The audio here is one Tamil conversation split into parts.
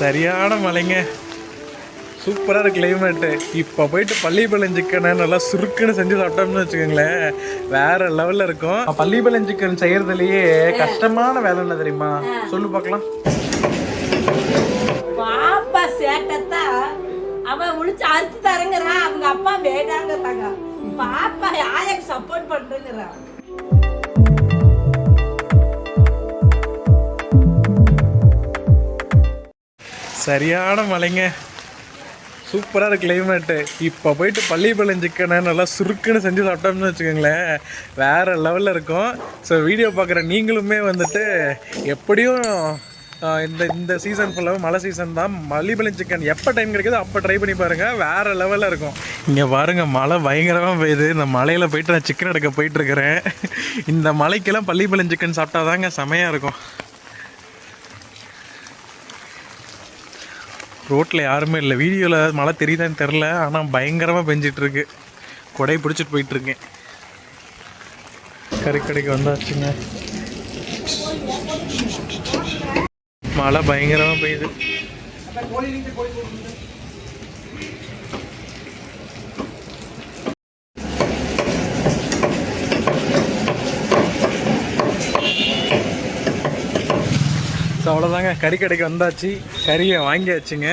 சரியான மழைங்க. சூப்பராக இருக்கு கிளைமேட்டு இப்போ போயிட்டு பள்ளிப்பாளையம் சிக்கனை நல்லா சுருக்குன்னு செஞ்சு சாப்பிட்டோம்னு வச்சுக்கோங்களேன். வேற லெவலில் இருக்கும். பள்ளிப்பாளையம் சிக்கன் செய்யறதுலயே கஷ்டமான வேலை என்ன தெரியுமா? சொல்லு பார்க்கலாம். பாப்பா சேட்டத்தான் அவன் முடிச்சு அறுத்து அவங்க அப்பா வேண்டாங்கிறாங்க. பாப்பா யாருக்கு சப்போர்ட் பண்றேங்கிறான். சரியான மலைங்க சூப்பராக இருக்குது கிளைமேட்டு இப்போ போயிட்டு பள்ளிப்பாளையம் சிக்கனை நல்லா சுருக்குன்னு செஞ்சு சாப்பிட்டோம்னு வச்சுக்கோங்களேன். வேற லெவலில் இருக்கும். ஸோ வீடியோ பார்க்குற நீங்களுமே வந்துட்டு எப்படியும் இந்த இந்த சீசன் ஃபுல்லாக மழை சீசன் தான். பள்ளிப்பாளையம் சிக்கன் எப்போ டைம் கிடைக்குதோ அப்போ ட்ரை பண்ணி பாருங்கள் வேற லெவலில் இருக்கும். இங்கே பாருங்க மழை பயங்கரமாக பெய்யுது. இந்த மலையில் போயிட்டு நான் சிக்கன் எடுக்க போயிட்டுருக்குறேன் இந்த மலைக்கெல்லாம் பள்ளிப்பாளையம் சிக்கன் சாப்பிட்டா தாங்க செமையாக இருக்கும். ரோட்டில் யாருமே இல்லை. வீடியோவில் மழை தெரியுதான்னு தெரில ஆனால் பயங்கரமாக பெஞ்சிட்ருக்கு கொடை பிடிச்சிட்டு போயிட்டுருக்கேன் கறிக்கடைக்கு வந்தாச்சுங்க. மழை பயங்கரமாக பெய்யுது ஸோ அவ்வளோதாங்க கறி கடைக்கு வந்தாச்சு. கறியை வாங்கியாச்சுங்க.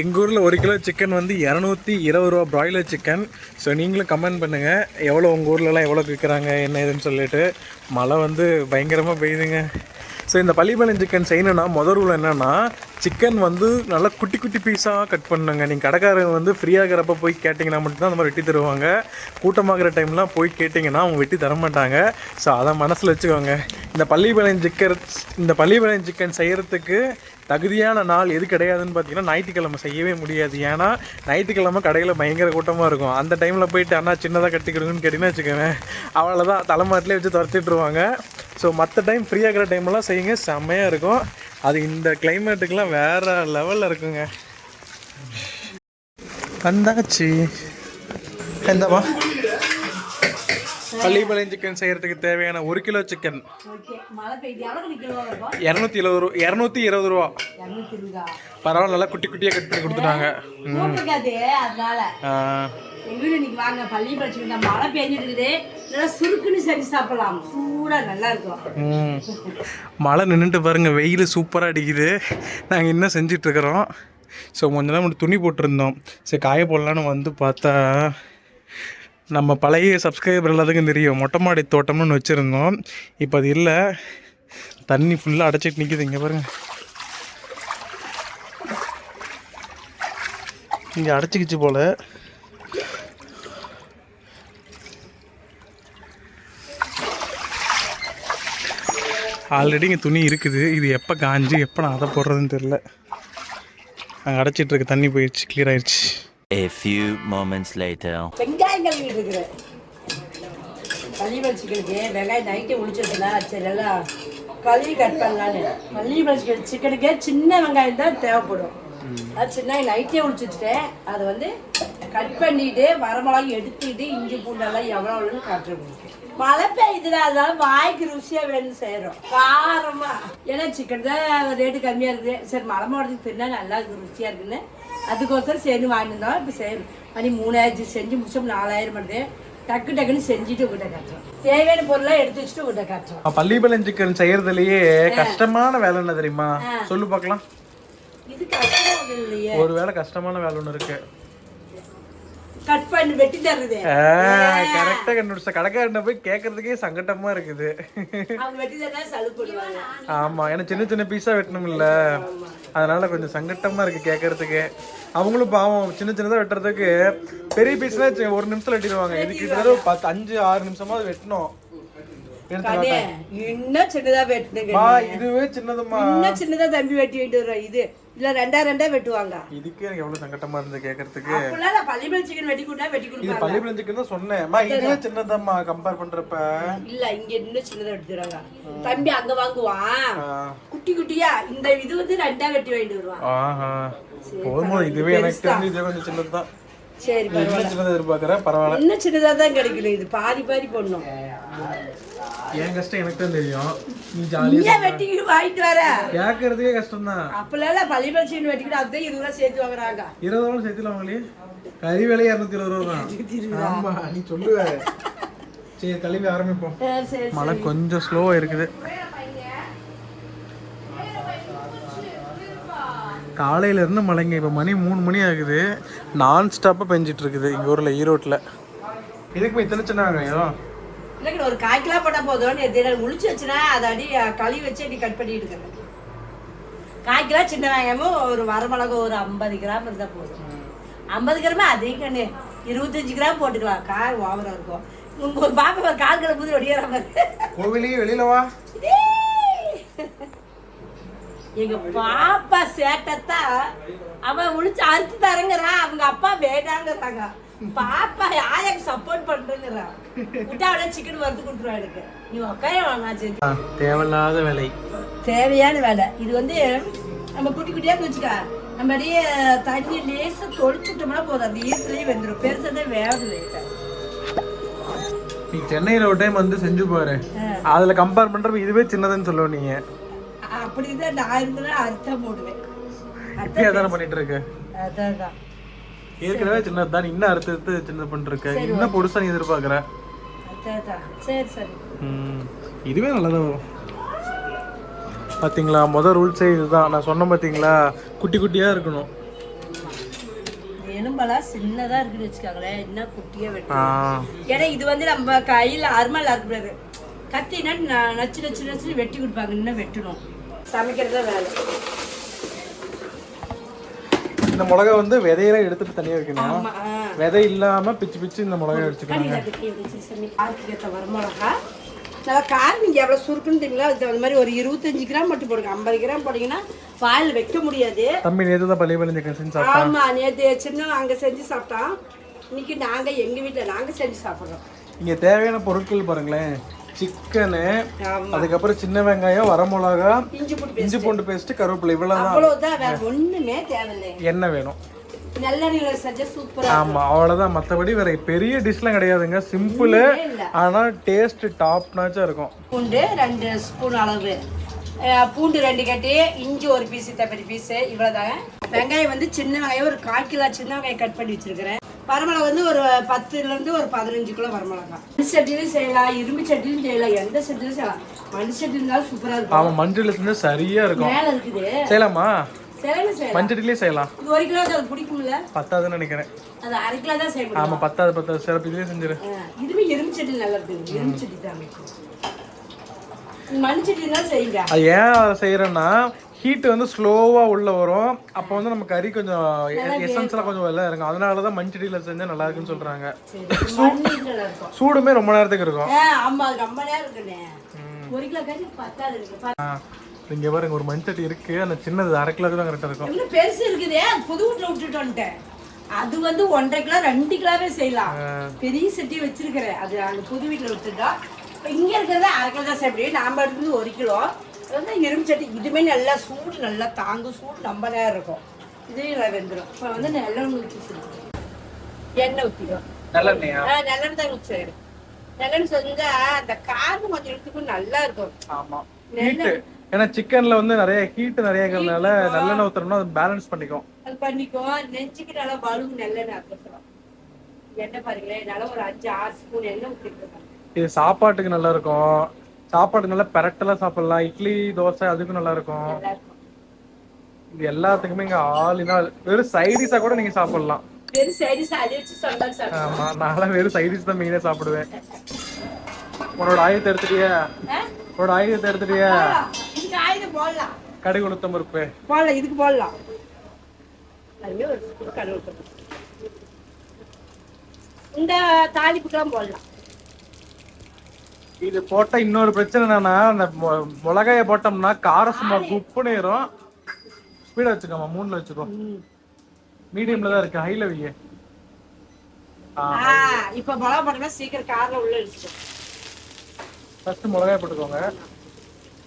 எங்கள் ஊரில் ஒரு கிலோ சிக்கன் வந்து இரநூத்தி இருபது ரூபா ப்ராய்லர் சிக்கன் ஸோ நீங்களும் கமெண்ட் பண்ணுங்கள் எவ்வளோ உங்கள் ஊர்லலாம் எவ்வளோ விற்கிறாங்க என்ன ஏதுன்னு சொல்லிட்டு. மழை வந்து பயங்கரமாக பெய்யுதுங்க. ஸோ இந்த பள்ளிப்பாளையம் சிக்கன் செய்யணும்னா முதல் ரூல் என்னென்னா சிக்கன் வந்து நல்லா குட்டி குட்டி பீஸாக கட் பண்ணுங்க. நீங்கள் கடைக்காரங்க வந்து ஃப்ரீயாகிறப்ப போய் கேட்டிங்கன்னா மட்டும்தான் அந்த மாதிரி வெட்டி தருவாங்க. கூட்டமாகிற டைம்லாம் போய் கேட்டிங்கன்னா அவங்க வெட்டி தர மாட்டாங்க. ஸோ அதை மனசில் வச்சுக்கோங்க. இந்த பள்ளிப்பாளையம் சிக்கன் இந்த பள்ளிப்பாளையம் சிக்கன் செய்கிறதுக்கு தகுதியான நாள் எது கிடையாதுன்னு பார்த்தீங்கன்னா ஞாயிற்றுக்கிழமை செய்யவே முடியாது. ஏன்னா ஞாயிற்றுக்கிழமை கடையில் பயங்கர கூட்டமாக இருக்கும். அந்த டைமில் போயிட்டு அண்ணா சின்னதாக கட்டிக்கிறோங்கன்னு கேட்டிங்கன்னா வச்சுக்கோங்க. அவ்வளோதான் தலைமாட்டிலே வச்சு துரத்திட்டுருவாங்க. ஸோ மற்ற டைம் ஃப்ரீயாக இருக்கிற டைம்லாம் செய்யுங்க. செம்மையாக இருக்கும். அது இந்த கிளைமேட்டுக்கெலாம் வேறு லெவலில் இருக்குங்க. வந்தாச்சு எந்தம்மா பள்ளிப்பாளையம் சிக்கன் செய்கிறதுக்கு தேவையான ஒரு கிலோ சிக்கன் இரநூத்தி எழுபது ரூபா இரநூத்தி இருபது ரூபா. பரவாயில்ல நல்லா குட்டி குட்டியாக கட் பண்ணி கொடுத்துட்டாங்க. அதனால. ஆ, எங்க வீடு இன்னைக்கு வாங்க பள்ளி படிச்சுக்கிட்ட மழை பெஞ்சிட்டு இருக்குது நல்லா சுருக்குன்னு செஞ்சு சாப்பிடலாம். சூடா நல்லா இருக்கும். ம். மழை நின்றுட்டு பாருங்க வெயில் சூப்பராக அடிக்குது. நாங்கள் இன்னும் செஞ்சுட்டு இருக்கிறோம் ஸோ கொஞ்ச நேரம் மட்டும் துணி போட்டிருந்தோம். சரி காய போடலான்னு வந்து பார்த்தா நம்ம பழைய சப்ஸ்கிரைபர் எல்லாத்துக்கும் தெரியும். மொட்டை மாடி தோட்டம்னு வச்சுருந்தோம். இப்போ அது இல்லை. தண்ணி ஃபுல்லாக அடைச்சிட்டு நிற்கிது இங்கே பாருங்க. இங்கே அடைச்சிக்கிச்சு போல். ஆல்ரெடி இங்கே துணி இருக்குது. இது எப்போ காஞ்சு எப்போ நான் அதை போடுறதுன்னு தெரில அங்கே அடைச்சிட்டு இருக்க தண்ணி போயிடுச்சு கிளியர் ஆயிடுச்சு. A few moments later. வெங்காயம் கழுவிட்டு இருக்கிறேன் பள்ளி பழிச்சிக்கலுக்கு வெங்காயம் நைட்டே உளிச்சிருந்தா சரி எல்லாம் கழுவி கட் பண்ணலான்னு. பழிச்சிக்கல் சிக்கனுக்கே சின்ன வெங்காயம் தான் தேவைப்படும். அது சின்ன நைட்டே உளிச்சுட்டேன் அதை வந்து கட் பண்ணிட்டு வரமிளகாய் எடுத்துக்கிட்டு இஞ்சி பூண்டெல்லாம் எவ்வளோன்னு காட்டுறேன் மழை பெய்யுதுல வாய்க்கு ருசியா வேணும் செய்யறோம் காரமா. ஏன்னா சிக்கன் தான் ரேட்டு கம்மியா இருக்குது. சரி மழை மாவட்டத்துக்கு தின்னா நல்லா இருக்கு ருசியா இருக்குன்னு. அதுக்கோசரம் சரி வாங்கியிருந்தோம் இப்போ செய்யணும் மணி மூணாயிரத்து செஞ்சு முடிச்சோம் நாலாயிரம் வருது டக்கு டக்குன்னு செஞ்சுட்டு உங்கள்கிட்ட காட்டுறோம். தேவையான பொருளை எடுத்து வச்சுட்டு உங்கள்கிட்ட காட்டுறோம். பள்ளிப்பாளையம் சிக்கன் செய்யறதுலயே கஷ்டமான வேலை என்ன தெரியுமா? சொல்லு பார்க்கலாம். இது கஷ்டம் ஒண்ணும் இல்லையே. ஒரு வேலை கஷ்டமான வேலை ஒன்று இருக்கு. கட் பண்ணி வெட்டி தர்றது. கரெக்டாக கண்டுபிடிச்ச கடைக்காரனை போய் கேட்கறதுக்கே சங்கட்டமா இருக்குது. ஆமா ஏன்னா சின்ன சின்ன பீஸா வெட்டணும்ல. அதனால கொஞ்சம் சங்கட்டமா இருக்கு கேட்கறதுக்கு அவங்களும் பாவம் சின்ன சின்னதா வெட்டுறதுக்கு பெரிய பீஸ்னா ஒரு நிமிஷத்துல வெட்டிடுவாங்க. இதுக்கு கிட்டத்தட்ட பத்து அஞ்சு ஆறு நிமிஷமா வெட்டணும். இன்னும் சின்னதா வெட்டுனுங்க மா இதுவே சின்னதுமா இன்னும் சின்னதா தம்பி வெட்டி வர்றோம் இது. இல்ல ரெண்டா ரெண்டா வெட்டுவாங்க. இதுக்கே எனக்கு எவ்வளவு சங்கட்டமா இருந்து கேட்கறதுக்கு அப்பெல்லாம் நான் சிக்கன் வெட்டி கொடுத்தா வெட்டி இது கொடுப்பாங்க. பள்ளி பிள்ளைஞ்சுக்கு தான் சொன்னேன். மா இதுவே சின்னதாம்மா கம்பேர் பண்றப்ப. இல்ல இங்க இன்னும் சின்னதா வெட்டி தராங்க தம்பி அங்க வாங்குவான் குட்டி குட்டியா இந்த இது வந்து ரெண்டா வெட்டி வாங்கிட்டு வருவான் ஆஹா. போதும் இதுவே எனக்கு தெரிஞ்சு இது கொஞ்சம் சின்னதுதான். சரி இன்னும் சின்னதா எதிர்பார்க்கறேன். பரவாயில்ல. இன்னும் சின்னதா தான் கிடைக்கணும். இது பாதி பாதி போடணும். என் கஷ்டம் எனக்கு தான் தெரியும். நீ நீயே ஜாலியாக வெட்டிக்கிட்டு வாங்கிட்டு வர? கேட்கறதுக்கே கஷ்டம் தான் அப்பெல்லாம் பள்ளி பரிசு வெட்டிக்கிட்டு அதுதான் இருபது ரூபா சேர்த்து வாங்குறாங்க. இருபது ரூபா சேர்த்துல வாங்கலையே கறி விலை இரநூத்தி இருபது ரூபா. தான் ஆமா நீ சொல்லுவ. சரி கழுவி ஆரம்பிப்போம். மழை கொஞ்சம் ஸ்லோவா இருக்குது. காலையில இருந்து மழைங்க இப்போ மணி மூணு மணி ஆகுது. நான் ஸ்டாப்பாக பெஞ்சிட்டு இருக்குது எங்கள் ஊரில் ஈரோட்டில் இதுக்கு இத்தனை சின்ன வெங்காயம் இல்லைங்க ஒரு கால் கிலோ போட்டால் போதும் தினம் முழிச்சு வச்சுனா அதை அடி கழுவி வச்சு அடி கட் பண்ணிட்டு இருக்கிறேன் கால் கிலோ சின்ன வெங்காயமும் ஒரு வரமிளகு ஒரு ஐம்பது கிராம் இருந்தால் போதும். ஐம்பது கிராம் அதிகம் கண்ணு. இருபத்தஞ்சு கிராம் போட்டுக்கலாம். காய் ஓவராக இருக்கும். உங்க பாப்பா ஒரு கால் கிலோ புது ஒடியார கோவிலையே வெளியில வா. எங்க பாப்பா சேட்டத்தான் அவன் முழிச்சு அறுத்து தரங்கிறான் அவங்க அப்பா வேண்டாங்கிறாங்க பாப்பா யாருக்கு சப்போர்ட் பண்றேங்கிறான் விட்டா அவளே சிக்கன் வறுத்து கொடுத்துருவா எனக்கு. நீ உட்கார நான் செஞ்சு தேவையில்லாத வேலை. தேவையான வேலை. இது வந்து நம்ம குட்டி குட்டியா வச்சுக்க நம்ம அப்படியே தண்ணி லேசா தொளிச்சுட்டோம்னா போதும். அந்த ஈரத்துலயே வெந்துடும் பெருசா தான் வேகுது நீ சென்னையில் ஒரு டைம் வந்து செஞ்சு பாரு. அதில் கம்பேர் பண்ணுறப்ப இதுவே சின்னதுன்னு சொல்லுவோம் நீங்க. அப்படிதான் நான் இருந்தாலும் அர்த்தம் போடுவேன். இப்பயே அதானே பண்ணிட்டு இருக்க? அதான் தான் ஏற்கனவே சின்னது தான் இன்னும் அறுத்து அறுத்து சின்னது பண்ணிட்டு இருக்க இன்னும் பொடுசா நீ எதிர்பார்க்குற? சரி சரி. ம், இதுவே நல்லதா. வரும் பாத்தீங்களா முதல் ரூல்ஸே இதுதான். நான் சொன்னேன் பாத்தீங்களா குட்டி குட்டியா இருக்கணும். எலும்பெல்லாம் சின்னதா இருக்குன்னு வச்சுக்காங்களேன். என்ன குட்டியா வெட்டி ஆ, ஏன்னா இது வந்து நம்ம கையில அருமால் இருக்கக்கூடாது கத்தினா ந- நச்சு நச்சு நச்சு வெட்டி கொடுப்பாங்க. இன்னும் வெட்டணும். சமைக்கிறது தான் வேலை. இந்த மிளகா வந்து விதையெல்லாம் எடுத்துட்டு தனியா வைக்கணும். விதை இல்லாம பிச்சு பிச்சு இந்த மிளகா அடிச்சுக்கணும் கடியில கட்டி வச்சு சாமி. காரத்துக்கு ஏற்ற வரமிளகா. நல்லா காரம் நீங்கள் எவ்வளோ சுருக்குன்னு தெரியுங்களா? அதுக்கு தகுந்த மாதிரி ஒரு இருபத்தஞ்சு கிராம் மட்டும் போடுங்க. ஐம்பது கிராம் போட்டிங்கன்னா வாயில் வைக்க முடியாது. தம்பி நேத்து தான் பள்ளி சிக்கன் செஞ்சு சாப்பிட்டேன். ஆமா நேற்று சின்ன அங்கே செஞ்சு சாப்பிட்டோம் இன்னைக்கு நாங்கள் எங்கள் வீட்டில் நாங்கள் செஞ்சு சாப்பிட்றோம். இங்க தேவையான பொருட்கள் பாருங்களேன். சிக்கனு அதுக்கப்புறம் சின்ன வெங்காயம் வரமிளகா இஞ்சி பூண்டு பேஸ்ட் கருவேப்பிலை இவ்வளவுதான். ஒன்றுமே தேவையில்லை. எண்ணெய் வேணும். ஆமா அவ்வளவுதான். மத்தபடி வேற பெரிய டிஷ்லாம் கிடையாதுங்க. சிம்பிள் ஆனா டேஸ்ட் டாப் நாச்சா இருக்கும். பூண்டு ரெண்டு ஸ்பூன் அளவு. பூண்டு ரெண்டு கட்டி இஞ்சி ஒரு பீஸ் தப்படி பீஸு இவ்வளோதாங்க வெங்காயம் வந்து சின்ன வெங்காயம் ஒரு கால் கிலோ சின்ன வெங்காயம் கட் பண்ணி வச்சிருக்கிறேன். வரமிளகா வந்து ஒரு பத்துலேருந்து ஒரு பதினஞ்சு கிலோ வரமிளகா மண் சட்டிலையும் செய்யலாம் இரும்பு சட்டிலையும் செய்யலாம் எந்த சட்டிலையும் செய்யலாம். மண் சட்டி இருந்தாலும் சூப்பராக இருக்கும். ஆமா மஞ்சள் செஞ்சா சரியா இருக்கும். மேலே இருக்குது. செய்யலாமா? மஞ்சட்டிலே செய்யலாம். இது ஒரு கிலோ அது பிடிக்கும்ல? பத்தாதுன்னு நினைக்கிறேன். அது அரை கிலோ தான் செய்ய முடியும். ஆமா பத்தாது. பத்தாது சிறப்பு இதுலயே செஞ்சிரு. இதுவே இரும்பு சட்டி நல்லா இருக்குது. இரும்பு சட்டி தான் மண் சட்டி தான் செய்யுங்க. அது ஏன் செய்யறேன்னா ஹீட் வந்து ஸ்லோவா உள்ள வரும். அப்போ வந்து நம்ம கறி கொஞ்சம் எசன்ஸ் எல்லாம் கொஞ்சம் வெளில இறங்கும். அதனாலதான் மஞ்சடியில செஞ்சா நல்லா இருக்குன்னு இருக்கும். சூடுமே ரொம்ப நேரத்துக்கு இருக்கும். கிலோ இங்க பாருங்க ஒரு மண்சட்டி இருக்கு. அந்த சின்னது அரை கிலோக்கு தான் கரெக்டா இருக்கும். பெருசு இருக்குதே. புது வீட்டுல விட்டுட்டு வந்துட்டேன் அது வந்து ஒன்றரை கிலோ ரெண்டு கிலோவே செய்யலாம். பெரிய சட்டி வச்சிருக்கிறேன். அது அங்க புது வீட்டுல விட்டுட்டோம் இங்க இருக்கிறத அரை கிலோ தான் முடியும். நாம எடுத்தது ஒரு கிலோ. அது வந்து இரும்பு சட்டி இதுமே நல்லா சூடு நல்லா தாங்கும் சூடு ரொம்ப நேரம் இருக்கும். இதுவே நல்லா வெந்துடும் இப்போ வந்து நல்லெண்ணெய் ஊற்றி. எண்ணெய் ஊற்றிடும் நல்லெண்ணெயா? நல்லெண்ணெய் தான் ஊற்றி நல்லெண்ணெய் செஞ்சா அந்த காரம் கொஞ்சம் எடுத்துக்கும் நல்லா இருக்கும். ஆமா. ஹீட் ஏன்னா சிக்கன்ல வந்து நிறைய ஹீட் நிறைய இருக்கிறதுனால நல்லெண்ணெய் ஊத்துறோம்னா அது பேலன்ஸ் பண்ணிக்கும். அது பண்ணிக்கோ நெஞ்சுக்கு நல்லா வலுவு நல்லெண்ணெய் அரைச்சிடும் எண்ணெய் பாருங்களேன் என்னால ஒரு அஞ்சு ஆறு ஸ்பூன் எண்ணெய் ஊற்றிருக்கேன் இது சாப்பாட்டுக்கு நல்லா இருக்கும். சாப்பாடு நல்லா பெரட்டெல்லாம் சாப்பிடலாம். இட்லி தோசை அதுக்கும் நல்லா இருக்கும் இது எல்லாத்துக்குமே இங்க ஆல் இன் ஆல் வெறும் சைடிஸா கூட நீங்க சாப்பிடலாம். வெறும் வச்சு ஆமா நான்லாம் வெறும் சைடிஸ் தான் மெயினா சாப்பிடுவேன். உன்னோட ஆயுதத்தை எடுத்துட்டியா. உன்னோட ஆயுதத்தை எடுத்துட்டியா. இதுக்கு ஆயுதம் போடலாம். கடை கொடுத்த முறுப்பு போடலாம் இதுக்கு போடலாம். இந்த தாளிப்புக்கெல்லாம் போடலாம். இது போட்டா இன்னொரு பிரச்சனை என்னன்னா அந்த மிளகாய போட்டோம்னா காரம் சும்மா குப்புன்னு ஏறும். ஸ்பீடா வச்சுக்கோமா மூணுல வச்சுக்கோ. மீடியம்ல தான் இருக்கு ஹைல வைய. இப்ப மிளகா போட்டோம்னா சீக்கிரம் காரில் உள்ள இருக்கு ஃபர்ஸ்ட் மிளகாய போட்டுக்கோங்க.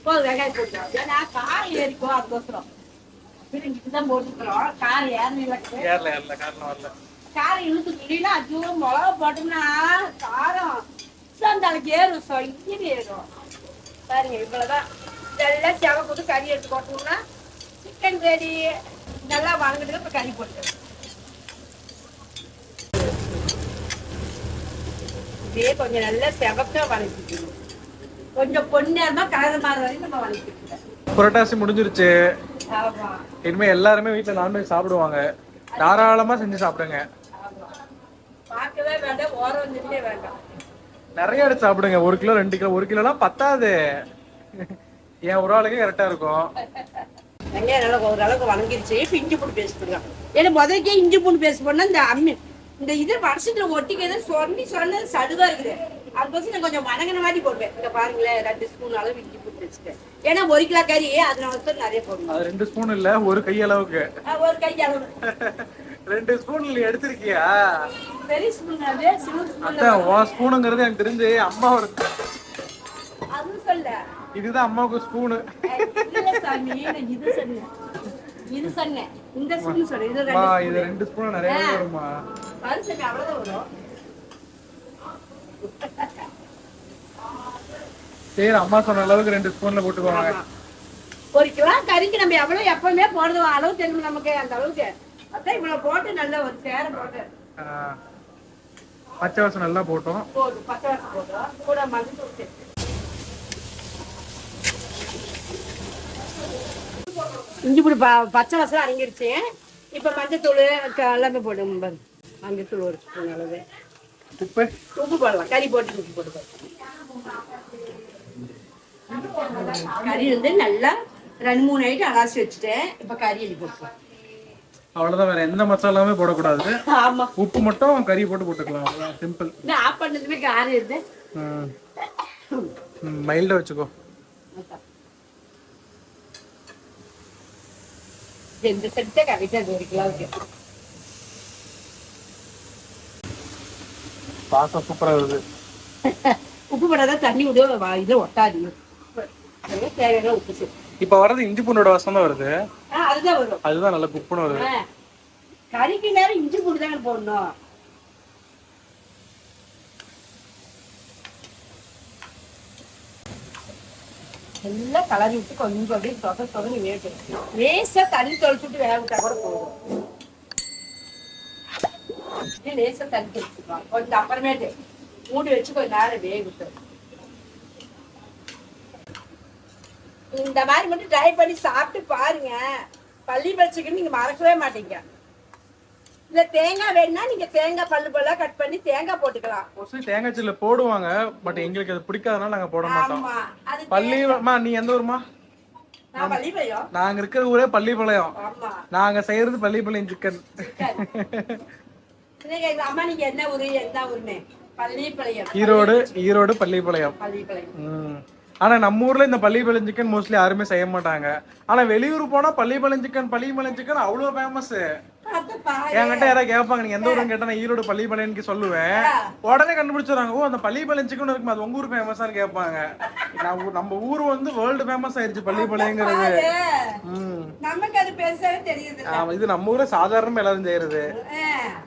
போதும் வெங்காயம் போட்டுக்கலாம் ஏன்னா கார் ஏறிக்கும் அதுக்கோசரம். தான் போட்டுக்கிறோம். கார் ஏறல ஏறல ஏறல காரணம் வரல. காரை இழுத்து முடியல அதுவும் மிளகா போட்டோம்னா காரம். தலைக்கு ஏறும் சொங்கி ஏறும் பாருங்க இவ்வளவுதான். இதெல்லாம் செவ போட்டு கறி எடுத்து போட்டோம்னா சிக்கன் ரெடி நல்லா வணங்கிட்டு இப்போ கறி போட்டு இதே கொஞ்சம் நல்லா செவக்க வணக்கிக்கணும். கொஞ்சம் பொன்னேரமா கலர் மாற வரைக்கும் நம்ம வணக்கிக்கணும். புரட்டாசி முடிஞ்சிருச்சு. இனிமே எல்லாருமே வீட்டுல நான்வெஜ் சாப்பிடுவாங்க. தாராளமா செஞ்சு சாப்பிடுங்க. பார்க்கவே வேண்டாம் ஓரம் வந்துட்டே வேண்டாம். நிறைய எடுத்து சாப்பிடுங்க. ஒரு கிலோ ரெண்டு கிலோ ஒரு கிலோலாம் பத்தாது. என் ஒரு ஆளுக்கே கரெக்டா இருக்கும். வெங்காயம் நல்லா ஒரு அளவுக்கு வணங்கிருச்சு இப்போ இஞ்சி பூண்டு பேஸ்ட் போடுறோம் ஏன்னா முதல்க்கே இஞ்சி பூண்டு பேஸ்ட் பண்ணா இந்த அம்மி இந்த இது வருஷத்துல ஒட்டிக்கிறது சொல்லி சொன்னது சடுவா இருக்குது. அதுக்கோசம் நான் கொஞ்சம் வணங்கின மாதிரி போடுவேன். இங்க பாருங்களேன் ரெண்டு ஸ்பூன் அளவு இஞ்சி பூண்டு பேஸ்ட் ஏன்னா ஒரு கிலோ கறி அதுல வந்து நிறைய அது ரெண்டு ஸ்பூன் இல்ல ஒரு கை அளவுக்கு. ஒரு கை அளவு. ரெண்டு ஸ்பூன் நீ எடுத்திருக்கியா? பெரிய ஸ்பூன் அது சின்ன ஸ்பூன் அதான் உன் ஸ்பூனுங்கிறது எனக்கு தெரிஞ்சு அம்மா ஒரு சொல்ல இதுதான் அம்மாவுக்கு ஸ்பூனு அஹ் இல்ல சாமி நான் இது சொன்னேன். இது சொன்னேன். இந்த ஸ்பூன் சொன்னேன் இது அம்மா ரெண்டு இது ரெண்டு ஸ்பூன் நிறைய வருமா அது சரி அவ்வளவுதான் வரும். சரி அம்மா சொன்ன அளவுக்கு ரெண்டு ஸ்பூன்ல போட்டுக்கோங்க. ஒரு கிலோ கறிக்கு நம்ம எவ்வளவு எப்பவுமே போடுறது அளவு தெரியும் நமக்கு அந்த அளவுக்கு? அதான் இவ்வளவு போட்டு நல்லா ஒரு சேர போட்டு பச்சை வாசம் நல்லா போட்டோம். போதும் பச்சை வாசம் போட்டோம் கூட மஞ்சள் சேர்த்து. இஞ்சி பூடி ப- பச்சை வாசம் அடங்கிருச்சு. இப்ப மஞ்சத்தூள் எல்லாமே போடும். மஞ்சத்தூள் ஒரு ஸ்பூன் அளவு. உப்பு? உப்பு போடலாம். கறி போட்டு உப்பு போட்டு கறி வந்து நல்லா ரெண்டு மூணு ஐட்டம் அலாசி வச்சுட்டேன். இப்ப கறி அள்ளி போட்டுக்கலாம். அவ்வளவுதான் வேற எந்த மசாலாவுமே போடக்கூடாது. ஆமா. உப்பு மட்டும் கறி போட்டு போட்டுக்கலாம். சிம்பிள் மைல்டா வச்சுக்கோ. பாசம் சூப்பரா வருது உப்பு போடாதான் தண்ணி விட வா- இது ஒட்டாது. தேவையான உப்பு சேர்த்து இப்ப வர்றது இஞ்சி பூண்டோட வாசம் தான் வருது. அதுதான் வரும். அதுதான் நல்ல குப்புன்னு வருது. ஆ. கறிக்கு நேரம் இஞ்சி பூண்டு தாங்க போடணும். எல்லாம் கலரி விட்டு கொஞ்சம் அப்படியே சொத சொதன்னு வேகணும் லேசா தண்ணி தொளிச்சு விட்டு வேக விட்டா கூட போதும். லேசா தண்ணி தொளிச்சுக்கலாம். கொஞ்சம் அப்புறமேட்டு மூடி வச்சு கொஞ்சம் நேரம் வேகட்டும். இந்த மாதிரி மட்டும் ட்ரை பண்ணி சாப்பிட்டு பாருங்க. பள்ளி பறிச்சுக்கு நீங்க மறக்கவே மாட்டீங்க. இல்ல தேங்காய் வேணும்னா நீங்க தேங்காய் பல்லு பல்லா கட் பண்ணி தேங்காய் போட்டுக்கலாம். மோஸ்ட்லி தேங்காய் சில்ல போடுவாங்க பட் எங்களுக்கு அது பிடிக்காதனால நாங்க போட மாட்டோம். பள்ளிமா நீ எந்த ஊருமா நாங்க இருக்கிற ஊரே பள்ளிப்பாளையம் நாங்க செய்யறது பள்ளிப்பாளையம் சிக்கன் அம்மா நீங்க என்ன ஊரு எந்த ஊருன்னு? பள்ளி பழையம் ஈரோடு ஈரோடு பள்ளிப்பாளையம் பள்ளி ஆனால் நம்ம ஊரில் இந்த பள்ளிப்பாளையம் சிக்கன் மோஸ்ட்லி யாருமே செய்ய மாட்டாங்க. ஆனால் வெளியூர் போனால் பள்ளிப்பாளையம் சிக்கன் பள்ளிப்பாளையம் சிக்கன் அவ்வளோ ஃபேமஸ்ஸு என்கிட்ட யாராவது கேட்பாங்க நீங்க எந்த ஊருன்னு கேட்டா நான் ஈரோடு பள்ளிப்பாளையம்க்கு சொல்லுவேன். உடனே கண்டுபிடிச்சிடுறாங்க. ஓ அந்த பள்ளிப்பாளையம் சிக்கன் இருக்குமா அது உங்க ஊர் ஃபேமஸான்னு கேட்பாங்க நம்ம ஊர் வந்து வேர்ல்டு ஃபேமஸ் ஆயிருச்சு பள்ளிப்பாளையங்கிறது. நமக்கு அது பெருசாவே தெரியுது ஆமா இது நம்ம ஊர்ல சாதாரணமா எல்லாரும் செய்யறது.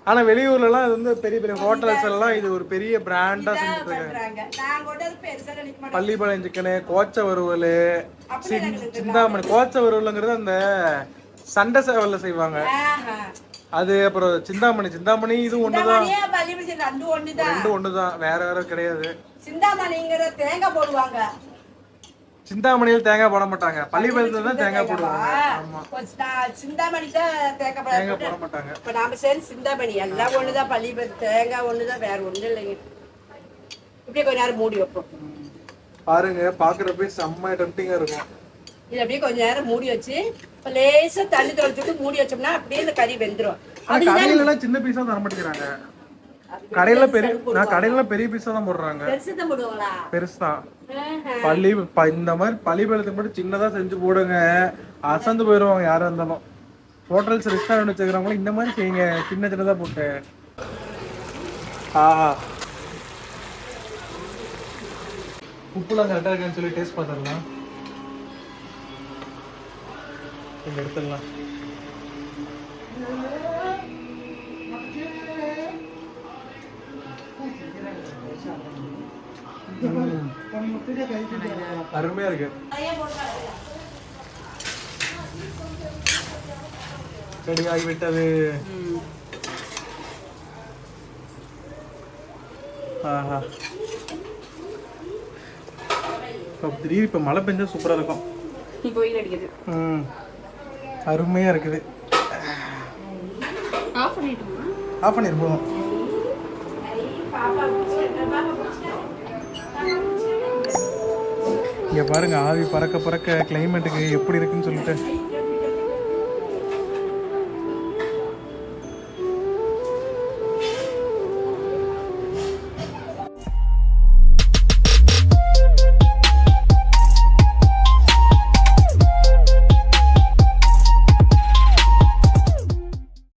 ஆனா வெளியூர்ல எல்லாம் இது வந்து பெரிய பெரிய ஹோட்டல்ஸ் எல்லாம் இது ஒரு பெரிய பிராண்டா செஞ்சுட்டு இருக்காங்க. பள்ளிப்பாளையம் சிக்கனு கோச்ச வறுவல் சிந்தாமணி. கோச்ச வறுவலுங்கிறது அந்த சண்டை சேவல்ல செய்வாங்க. அது அப்புறம் சிந்தாமணி சிந்தாமணி இது ஒண்ணுதான். பள்ளி ரெண்டு ஒண்ணுதான். ரெண்டு ஒண்ணுதான். வேற வேற கிடையாது. சிந்தாமணிங்கிற தேங்காய் போடுவாங்க. சிந்தாமணியில் தேங்காய் போட மாட்டாங்க. பள்ளிப்பாளையத்துல தான் தேங்காய் போடுவாங்க. ஆமா. சிந்தாமணி தான் தேங்காய் போட தேங்காய் போட மாட்டாங்க. இப்ப நாம சரி சிந்தாமணி எல்லாம் ஒண்ணுதான். பள்ளி தேங்காய் ஒண்ணுதான். வேற ஒண்ணும் இல்லைங்க. இப்படியே கொஞ்ச நேரம் மூடி வைப்போம். பாருங்க பாக்குறப்ப செம்ம டெம்டிங்கா இருக்கும். இது அப்படியே கொஞ்ச நேரம் மூடி வச்சு இப்ப லேசா தண்ணி தொலைச்சிட்டு மூடி வச்சோம்னா அப்படியே இந்த கறி வெந்துரும். ஆனா கடையில எல்லாம் சின்ன பீஸா தர மாட்டேங்கிறாங்க. கடையில பெரிய நான் கடையில பெரிய பீஸா தான் போடுறாங்க. பெருசு தான் போடுவாங்களா? பெருசு. தான் ஆஹா. பள்ளி இந்த மாதிரி பள்ளிப்பாளையத்துக்கு மட்டும் சின்னதா செஞ்சு போடுங்க. அசந்து போயிடுவாங்க யாரா இருந்தாலும். ஹோட்டல்ஸ் ரெஸ்டாரண்ட் வச்சுக்கிறவங்களும் இந்த மாதிரி செய்யுங்க. சின்ன சின்னதா போட்டு. ஆஹா. உப்புலாம் கரெக்டாக இருக்கான்னு சொல்லி டேஸ்ட் பார்த்துடலாம். இங்க எடுத்துடலாம் அருமையா இருக்கு. ரெடி ஆகிவிட்டது ஆஹா. இப்போ திடீர் இப்போ மழை பெஞ்சா சூப்பராக இருக்கும். இப்போ வெயில் அடிக்குது ம். அருமையாக இருக்குது. ஆஃப் பண்ணிட்டுமா? ஆஃப் பண்ணிருப்போம். இங்கே பாருங்க ஆவி பறக்க பறக்க கிளைமேட்டுக்கு எப்படி இருக்குன்னு சொல்லிட்டு.